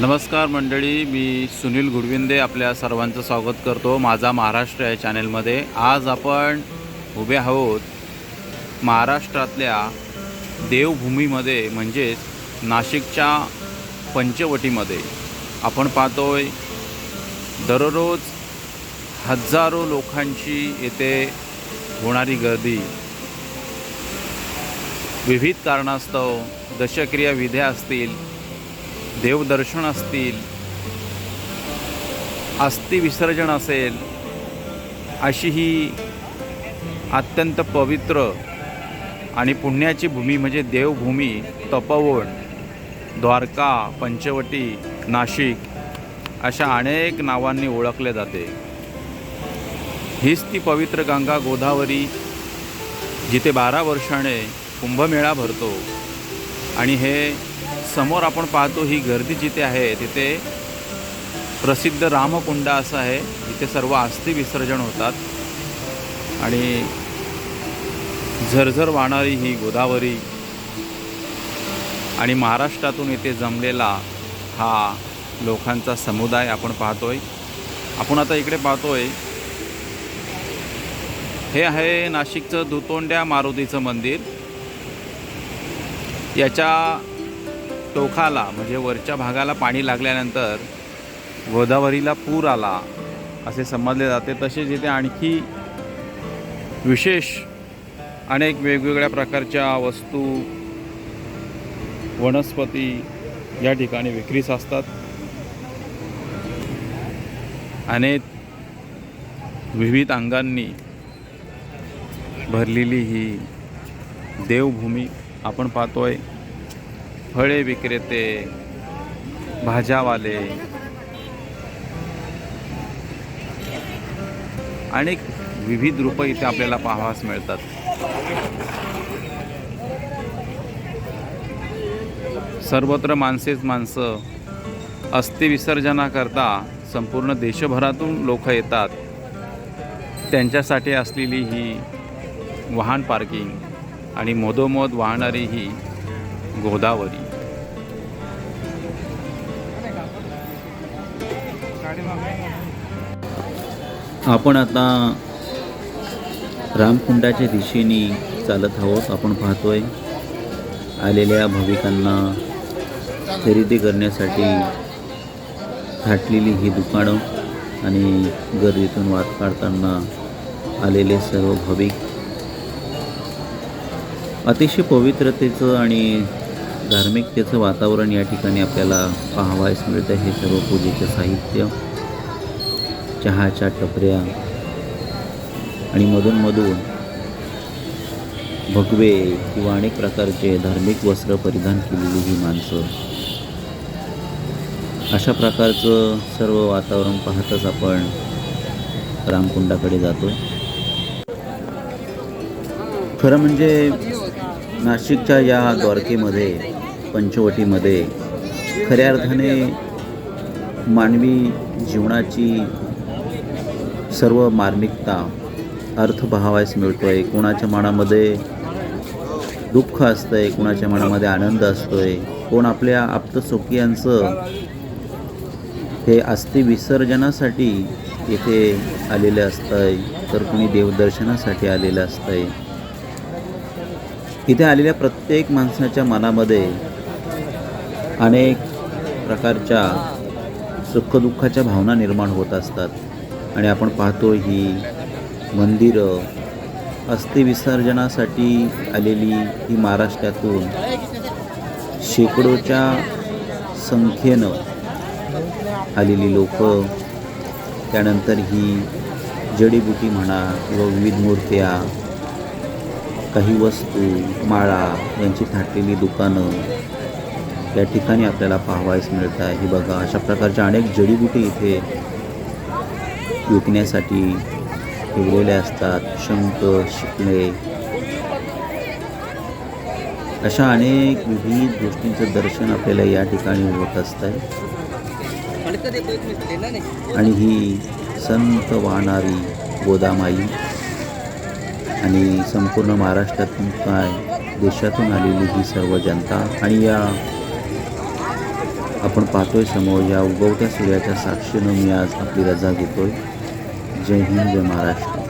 नमस्कार मंडळी मी सुनील गुडविंदे आपल्या सर्वांचं स्वागत करतो माझा महाराष्ट्र या चॅनेलमध्ये. आज आपण उभे आहोत महाराष्ट्रातल्या देवभूमीमध्ये म्हणजेच नाशिकच्या पंचवटीमध्ये. आपण पाहतोय दररोज हजारो लोकांची येथे होणारी गर्दी. विविध कारणास्तव दशक्रिया विध्या असतील देवदर्शन असतील अस्थि विसर्जन असेल अशी ही अत्यंत पवित्र आणि पुण्याची भूमी म्हणजे देवभूमी तपोवन द्वारका पंचवटी नाशिक अशा अनेक नावांनी ओळखले जाते. हीच ती पवित्र गंगा गोदावरी जिथे बारा वर्षाने कुंभमेळा भरतो आणि हे समोर आपण पाहतो ही गर्दी जिथे आहे तिथे प्रसिद्ध रामकुंड असं आहे. जिथे सर्व आस्थी विसर्जन होतात. आणि झरझर वाहणारी ही गोदावरी आणि महाराष्ट्रातून इथे जमलेला हा लोकांचा समुदाय आपण पाहतोय. आपण आता इकडे पाहतोय. हे आहे नाशिकचं दुतोंड्या मारुतीचं मंदिर. याच्या टोखाला म्हणजे वरच्या भागाला पाणी लागल्यानंतर गोदावरीला पूर आला असे समजले जाते. तसेच इथे आणखी विशेष अनेक वेगवेगळ्या प्रकारच्या वस्तू वनस्पती या ठिकाणी विक्रीस असतात. अनेक विविध अंगांनी भरलेली ही देवभूमी आपण पाहतोय. फळे विक्रेते भाज्यावाले. अनेक विविध रूपं इथे आपल्याला पाहावास मिळतात. सर्वत्र माणसेच माणसं अस्थिविसर्जनाकरता संपूर्ण देशभरातून लोक येतात. त्यांच्यासाठी असलेली ही वाहन पार्किंग आणि मधोमध वाहणारी ही गोदावरी. आपण आता रामकुंडाच्या दिशेने चालत आहोत. आपण पाहतोय आलेल्या भाविकांना खरेदी करण्यासाठी थाटलेली ही दुकानं आणि गर्दीतून वाट काढताना आलेले सर्व भाविक. अतिशय पवित्रतेचं आणि धार्मिकतेचं वातावरण या ठिकाणी आपल्याला पाहावयास मिळतं हे सर्व पूजेचं साहित्य. चहाच्या टपऱ्या आणि मधूनमधून भगवे किंवा अनेक प्रकारचे धार्मिक वस्त्र परिधान केलेली ही माणसं. अशा प्रकारचं सर्व वातावरण पाहतच आपण रामकुंडाकडे जातो. खरं म्हणजे नाशिकच्या या द्वारकेमध्ये पंचवटीमध्ये खऱ्या अर्थाने मानवी जीवनाची सर्व मार्मिकता अर्थ पाहावायस मिळतो आहे कोणाच्या मनामध्ये दुःख असतं आहे कोणाच्या मनामध्ये आनंद असतो आहे कोण आपल्या आप्तसुखियांचं हे अस्थि विसर्जनासाठी येथे आलेले असतं आहे तर कोणी देवदर्शनासाठी आलेलं असतं आहे इथे आलेल्या प्रत्येक माणसाच्या मनामध्ये अनेक प्रकारच्या सुखदुःखाच्या भावना निर्माण होत असतात. आणि आपण पाहतो ही मंदिरं अस्थिविसर्जनासाठी आलेली ही महाराष्ट्रातून शेकडोच्या संख्येनं आलेली लोक त्यानंतर ही जडीबुटी म्हणा किंवा विविध मूर्त्या काही वस्तू माळा यांची थाटलेली दुकानं या ठिकाणी आपल्याला पाहावयास मिळत आहे ही बघा अशा प्रकारच्या अनेक जडीबुटी इथे विकण्यासाठी ठेवलेल्या असतात. शंख शिकणे. अशा अनेक विविध गोष्टींचं दर्शन आपल्याला या ठिकाणी होत असतं आहे आणि ही संत वाहणारी गोदामाई. आणि संपूर्ण महाराष्ट्रातून काय देशातून आलेली ही सर्व जनता आणि या आपण पाहतोय समोर या उगवत्या सूर्याच्या साक्षीनं मी आज आपली रजा घेतोय. जय हिंद जय महाराष्ट्र.